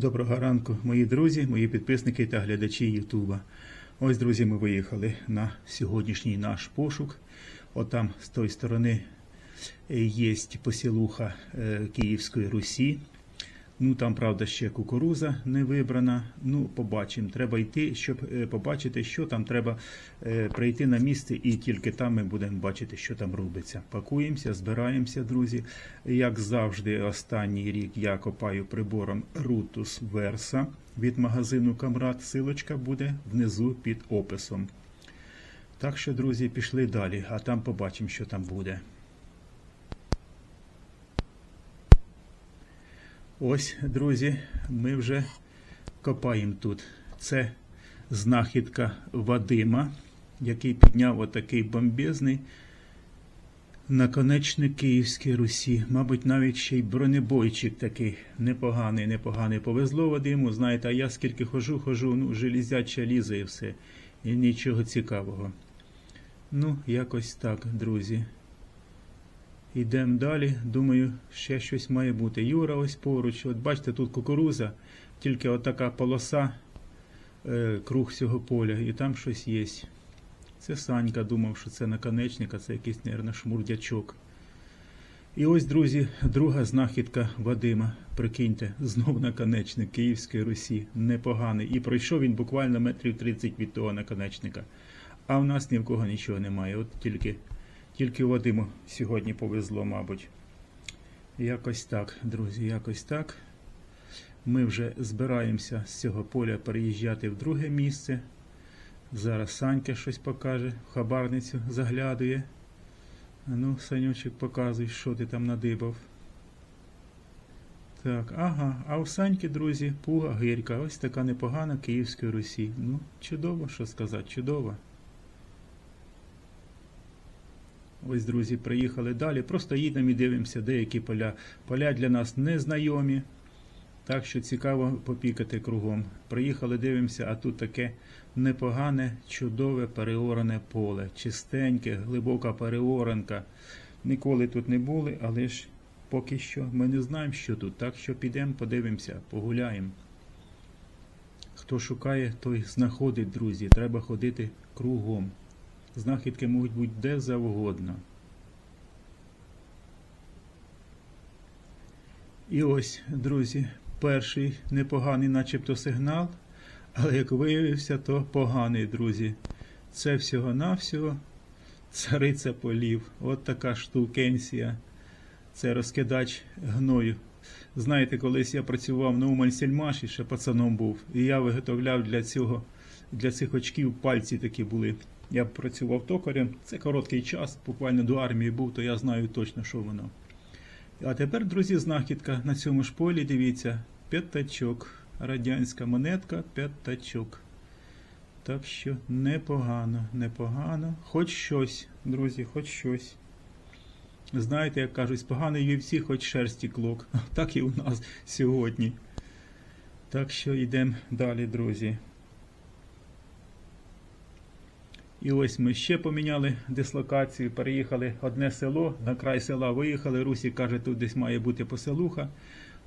Доброго ранку, мої друзі, мої підписники та глядачі Ютуба. Ось, друзі, ми виїхали на сьогоднішній наш пошук. Отам з тої сторони є посілуха е, Київської Русі. Ну там, правда, ще кукуруза не вибрана. Ну, побачимо. Треба йти, щоб е, побачити, що там треба е, прийти на місце, і тільки там ми будемо бачити, що там робиться. Пакуємося, збираємося, друзі. Як завжди, останній рік я копаю прибором Rutus Versa від магазину Камрад. Силочка буде внизу під описом. Так що, друзі, пішли далі, а там побачимо, що там буде. Ось, друзі, ми вже копаємо тут. Це знахідка Вадима, який підняв отакий бомбезний наконечник Київської Русі. Мабуть, навіть ще й бронебойчик такий непоганий, непоганий. Повезло Вадиму, знаєте, а я скільки хожу, хожу, ну, железяча лізе і все. І нічого цікавого. Ну, якось так, друзі. Йдемо далі. Думаю, ще щось має бути. Юра ось поруч. От бачите, тут кукуруза, тільки отака полоса, е, круг цього поля, і там щось є. Це Санька думав, що це наконечник, а це якийсь, мабуть, шмурдячок. І ось, друзі, друга знахідка Вадима. Прикиньте, знов наконечник Київської Русі. Непоганий. І пройшов він буквально метрів 30 від того наконечника. А в нас ні в кого нічого немає. От тільки. Тільки Вадиму сьогодні повезло, мабуть. Якось так, друзі, якось так. Ми вже збираємося з цього поля переїжджати в друге місце. Зараз Санька щось покаже, в хабарницю заглядує. Ну, Санючик, показуй, що ти там надибав. Так, ага, а у Саньки, друзі, пуга гирька. Ось така непогана Київської Русі. Ну, чудово, що сказати, чудово. Ось, друзі, приїхали далі. Просто їдемо і дивимося деякі поля. Поля для нас незнайомі. Так що цікаво попікати кругом. Приїхали, дивимося, а тут таке непогане, чудове переоране поле. Чистеньке, глибока переоранка. Ніколи тут не були, але ж поки що ми не знаємо, що тут. Так що підемо, подивимося, погуляємо. Хто шукає, той знаходить, друзі. Треба ходити кругом. Знахідки можуть бути де завгодно. І ось, друзі, перший непоганий начебто сигнал, але як виявився, то поганий, друзі. Це всього-навсього цариця полів. От така штукенція. Це розкидач гною. Знаєте, колись я працював на Умань-Сельмаші, ще пацаном був, і я виготовляв для цього, для цих очків пальці такі були. Я працював токарем, це короткий час, буквально до армії був, то я знаю точно, що воно. А тепер, друзі, знахідка на цьому ж полі, дивіться, п'ятачок. Радянська монетка, п'ятачок. Так що непогано, непогано. Хоч щось, друзі, хоч щось. Знаєте, як кажуть, з поганої вівці хоч шерсті клок. Так і у нас сьогодні. Так що йдемо далі, друзі. І ось ми ще поміняли дислокацію, переїхали одне село, на край села виїхали. Русі каже, тут десь має бути поселуха.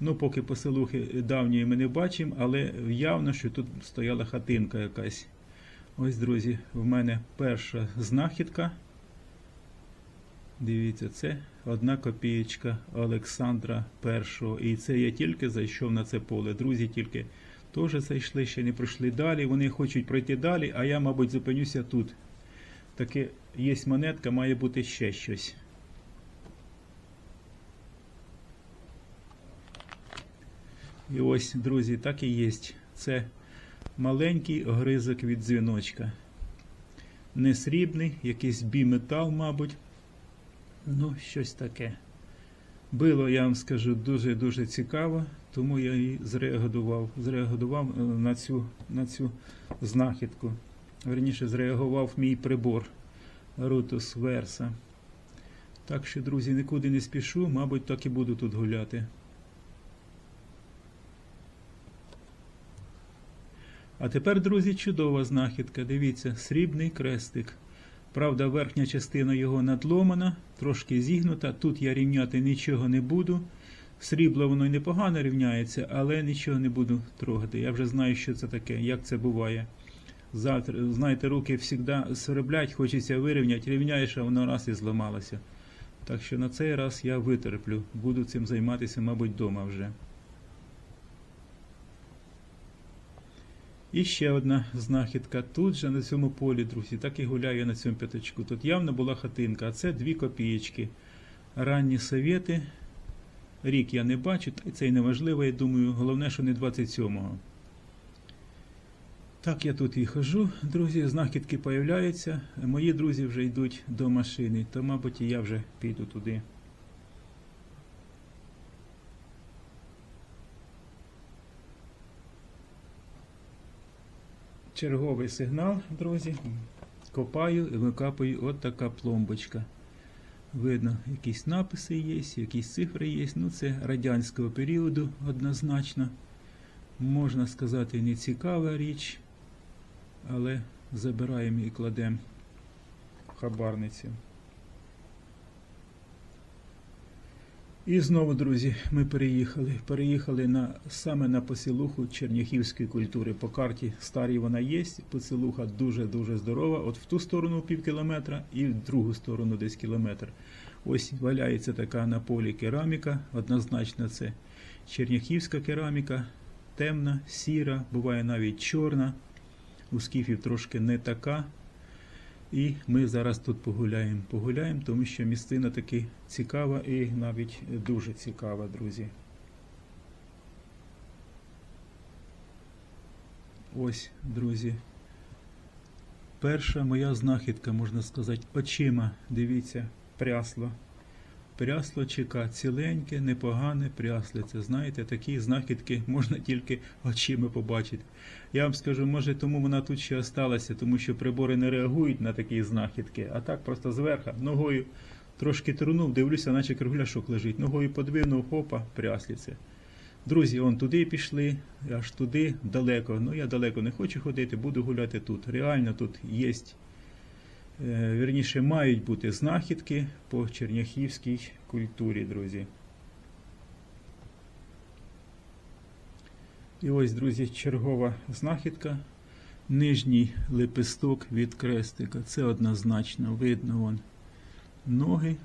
Ну, поки поселухи давньої ми не бачимо, але явно, що тут стояла хатинка якась. Ось, друзі, в мене перша знахідка. Дивіться, це одна копієчка Олександра І. І це я тільки зайшов на це поле. Друзі, тільки теж зайшли, ще не пройшли далі. Вони хочуть пройти далі, а я, мабуть, зупинюся тут. Таке є монетка, має бути ще щось. І ось, друзі, так і є. Це маленький огризок від дзвіночка. Не срібний, якийсь біметал, мабуть. Ну, щось таке. Було, я вам скажу, дуже-дуже цікаво, тому я і зреагував, зреагував е, на цю, на цю знахідку. Верніше, зреагував мій прибор Rutus Versa. Так що, друзі, нікуди не спішу, мабуть, так і буду тут гуляти. А тепер, друзі, чудова знахідка. Дивіться, срібний крестик. Правда, верхня частина його надломана, трошки зігнута. Тут я рівняти нічого не буду. Срібло воно й непогано рівняється, але нічого не буду трогати. Я вже знаю, що це таке, як це буває. Завтра, знаєте, руки завжди сверблять, хочеться вирівняти, рівняєш, а воно раз і зламалося. Так що на цей раз я витерплю. Буду цим займатися, мабуть, вдома вже. І ще одна знахідка. Тут же на цьому полі, друзі, так і гуляю на цьому п'ятачку. Тут явно була хатинка, а це дві копієчки. Ранні совєти. Рік я не бачу, та це й не важливо, я думаю, головне, що не 27-го. Так, я тут і хожу, друзі, знахідки появляються. Мої друзі вже йдуть до машини, то, мабуть, і я вже піду туди. Черговий сигнал, друзі. Копаю і викапую от така пломбочка. Видно, якісь написи є, якісь цифри є. Ну, це радянського періоду однозначно. Можна сказати, не цікава річ, але забираємо і кладемо в хабарницю. І знову, друзі, ми переїхали. Переїхали на, саме на посілуху черняхівської культури. По карті старій вона є. Посілуха дуже-дуже здорова. От в ту сторону пів кілометра і в другу сторону десь кілометр. Ось валяється така на полі кераміка. Однозначно це черняхівська кераміка, темна, сіра, буває навіть чорна. У скіфів трошки не така. І ми зараз тут погуляємо. Погуляємо, тому що місцина таки цікава і навіть дуже цікава, друзі. Ось, друзі. Перша моя знахідка, можна сказати, очима. Дивіться, прясло. Прясло ЧК ціленьке, непогане пряслице. Знаєте, такі знахідки можна тільки очима побачити. Я вам скажу, може тому вона тут ще осталася, тому що прибори не реагують на такі знахідки, а так просто зверху ногою трошки трунув, дивлюся, наче кругляшок лежить. Ногою подвинув, хопа, прясліце. Друзі, он туди пішли, аж туди далеко. Ну я далеко не хочу ходити, буду гуляти тут. Реально тут є, вірніше, мають бути знахідки по черняхівській культурі, друзі. І ось, друзі, чергова знахідка. Нижній лепесток від крестика. Це однозначно видно вон ноги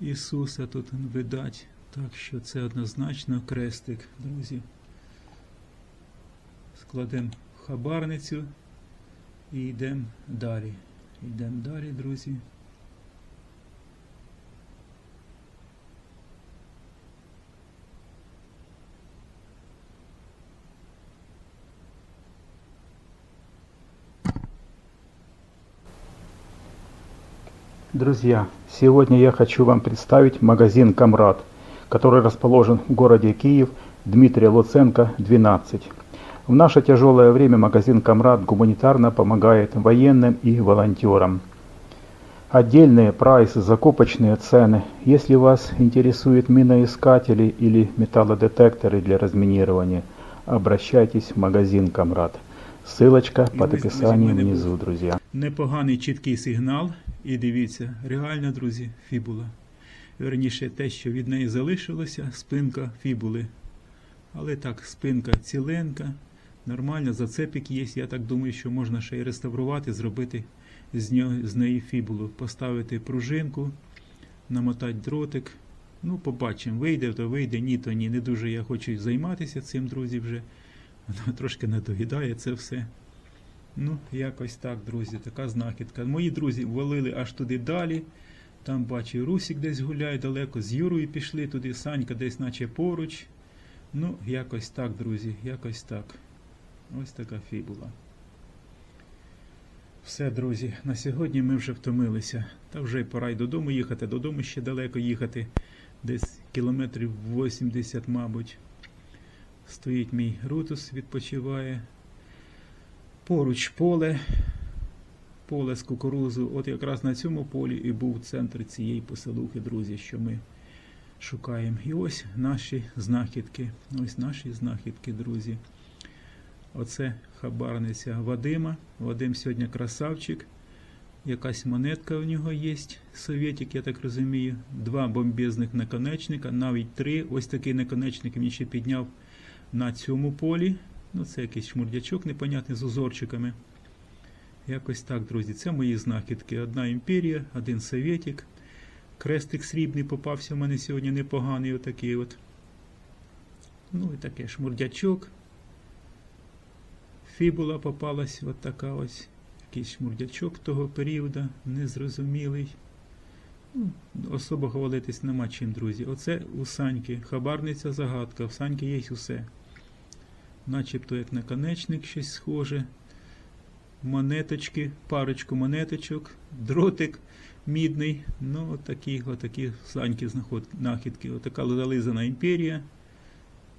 Ісуса тут видать. Так що це однозначно крестик, друзі. Складемо в хабарницю і йдемо далі. Йдемо далі, друзі. Друзья, сегодня я хочу вам представить магазин «Камрад», который расположен в городе Киев, Дмитрия Луценко, 12. В наше тяжелое время магазин «Камрад» гуманитарно помогает военным и волонтерам. Отдельные прайсы, закупочные цены. Если вас интересуют миноискатели или металлодетекторы для разминирования, обращайтесь в магазин «Камрад». Ссылочка И под мы- мы описанием сегодня внизу, друзья. Непоганий чіткий сигнал. І дивіться, реально, друзі, фібула. Верніше те, що від неї залишилося, спинка фібули. Але так, спинка ціленька, нормально, зацепик є. Я так думаю, що можна ще й реставрувати, зробити з, нього, з неї фібулу. Поставити пружинку, намотати дротик. Ну, побачимо, вийде, то вийде, ні, то ні. Не дуже я хочу займатися цим, друзі, вже. Воно трошки надоїдає це все. Ну, якось так, друзі, така знахідка. Мої друзі валили аж туди далі. Там бачу, Русік десь гуляє далеко, з Юрою пішли туди, Санька десь наче поруч. Ну, якось так, друзі, якось так. Ось така фібула. Все, друзі, на сьогодні ми вже втомилися. Та вже й пора й додому їхати. Додому ще далеко їхати. Десь кілометрів 80, мабуть. Стоїть мій рутус, відпочиває. Поруч поле, поле з кукурузу. От якраз на цьому полі і був центр цієї поселухи, друзі, що ми шукаємо. І ось наші знахідки. Ось наші знахідки, друзі. Оце хабарниця Вадима. Вадим сьогодні красавчик. Якась монетка у нього є, совєтик, я так розумію. Два бомбезних наконечника, навіть три. Ось такий наконечник він ще підняв на цьому полі. Ну, це якийсь шмурдячок непонятний з узорчиками. Якось так, друзі. Це мої знахідки. Одна імперія, один совєтик. Крестик срібний попався в мене сьогодні непоганий, отакий от. Ну і таке шмурдячок. Фібула попалась, от така ось. Якийсь шмурдячок того періоду, незрозумілий. Ну, особо хвалитись нема чим, друзі. Оце у Саньки. Хабарниця загадка. В Саньки є усе. Начебто як наконечник щось схоже. Монеточки, парочку монеточок, дротик мідний. Ну, отакі, отакі Саньки знаход, нахідки. Отака зализана імперія.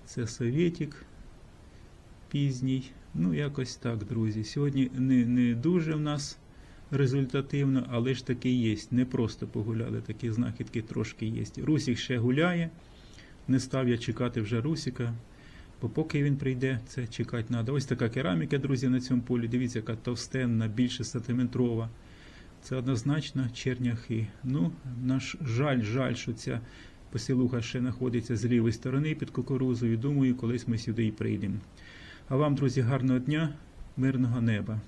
Це совєтик пізній. Ну, якось так, друзі. Сьогодні не, не дуже в нас результативно, але ж таки є. Не просто погуляли, такі знахідки трошки є. Русік ще гуляє. Не став я чекати вже Русіка. Бо поки він прийде, це чекати треба. Ось така кераміка, друзі, на цьому полі. Дивіться, яка товстенна, більше сантиметрова. Це однозначно черняхи. Ну, наш жаль, жаль, що ця посілуха ще знаходиться з лівої сторони під кукурузою. Думаю, колись ми сюди і прийдемо. А вам, друзі, гарного дня, мирного неба.